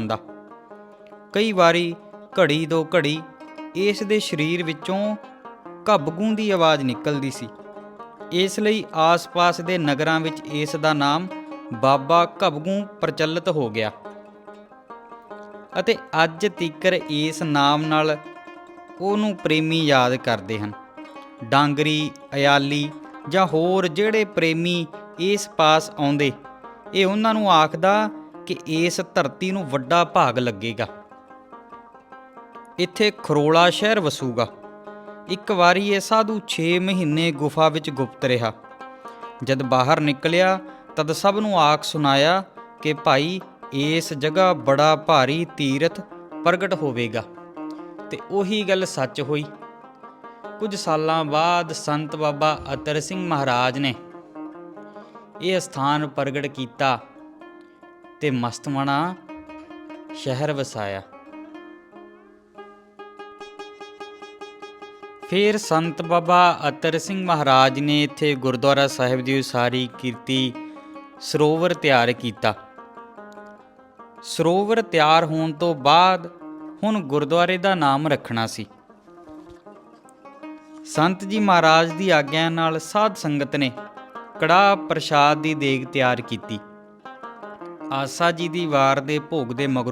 ਜਾਂਦਾ ਕਈ ਵਾਰੀ ਘੜੀ ਦੋ ਘੜੀ ਇਸ ਦੇ ਸਰੀਰ ਵਿੱਚੋਂ ਘਬਗੂੰ ਦੀ ਆਵਾਜ਼ ਨਿਕਲਦੀ ਸੀ। ਇਸ ਲਈ ਆਸ-ਪਾਸ ਦੇ ਨਗਰਾਂ ਵਿੱਚ ਇਸ ਦਾ ਨਾਮ ਬਾਬਾ ਘਬਗੂੰ ਪ੍ਰਚਲਿਤ ਹੋ ਗਿਆ। ਅਤੇ ਅੱਜ ਤੀਕਰ ਇਸ ਨਾਮ ਨਾਲ ਉਹਨੂੰ ਪ੍ਰੇਮੀ ਯਾਦ ਕਰਦੇ ਹਨ। ਡਾਂਗਰੀ, ਅਯਾਲੀ ਜਾਂ ਹੋਰ ਜਿਹੜੇ ਪ੍ਰੇਮੀ ਇਸ ਪਾਸ ਆਉਂਦੇ, ਇਹ ਉਹਨਾਂ ਨੂੰ ਆਖਦਾ ਕਿ ਇਸ ਧਰਤੀ ਨੂੰ ਵੱਡਾ ਭਾਗ ਲੱਗੇਗਾ। ਇੱਥੇ ਖਰੋਲਾ ਸ਼ਹਿਰ ਵਸੂਗਾ। ਇੱਕ ਵਾਰੀ ਇਹ ਸਾਧੂ 6 ਮਹੀਨੇ ਗੁਫਾ ਵਿੱਚ ਗੁਪਤ ਰਿਹਾ। ਜਦ ਬਾਹਰ ਨਿਕਲਿਆ, ਤਦ ਸਭ ਨੂੰ ਆਖ ਸੁਨਾਇਆ ਕਿ ਭਾਈ, ਇਸ ਜਗ੍ਹਾ ਬੜਾ ਭਾਰੀ ਤੀਰਥ ਪ੍ਰਗਟ ਹੋਵੇਗਾ। ਤੇ ਉਹੀ ਗੱਲ ਸੱਚ ਹੋਈ। ਕੁਝ ਸਾਲਾਂ ਬਾਅਦ ਸੰਤ ਬਾਬਾ ਅਤਰ ਸਿੰਘ ਮਹਾਰਾਜ ਨੇ ਇਹ ਸਥਾਨ ਪ੍ਰਗਟ ਕੀਤਾ। ਤੇ ਮਸਤਮਣਾ ਸ਼ਹਿਰ ਵਸਾਇਆ। ਫਿਰ ਸੰਤ ਬਾਬਾ ਅਤਰ ਸਿੰਘ ਮਹਾਰਾਜ ਨੇ ਇੱਥੇ ਗੁਰਦੁਆਰਾ ਸਾਹਿਬ ਦੀ ਉਸਾਰੀ ਕੀਤੀ, ਸਰੋਵਰ ਤਿਆਰ ਕੀਤਾ। ਸਰੋਵਰ ਤਿਆਰ ਹੋਣ ਤੋਂ ਬਾਅਦ ਹੁਣ ਗੁਰਦੁਆਰੇ ਦਾ ਨਾਮ ਰੱਖਣਾ ਸੀ। ਸੰਤ ਜੀ ਮਹਾਰਾਜ ਦੀ ਆਗਿਆ ਨਾਲ ਸਾਧ ਸੰਗਤ ਨੇ ਕੜਾ ਪ੍ਰਸ਼ਾਦ ਦੀ ਦੇਗ ਤਿਆਰ ਕੀਤੀ। ਆਸਾ ਜੀ ਦੀ ਵਾਰ ਦੇ ਭੋਗ ਦੇ ਮਗਰੋਂ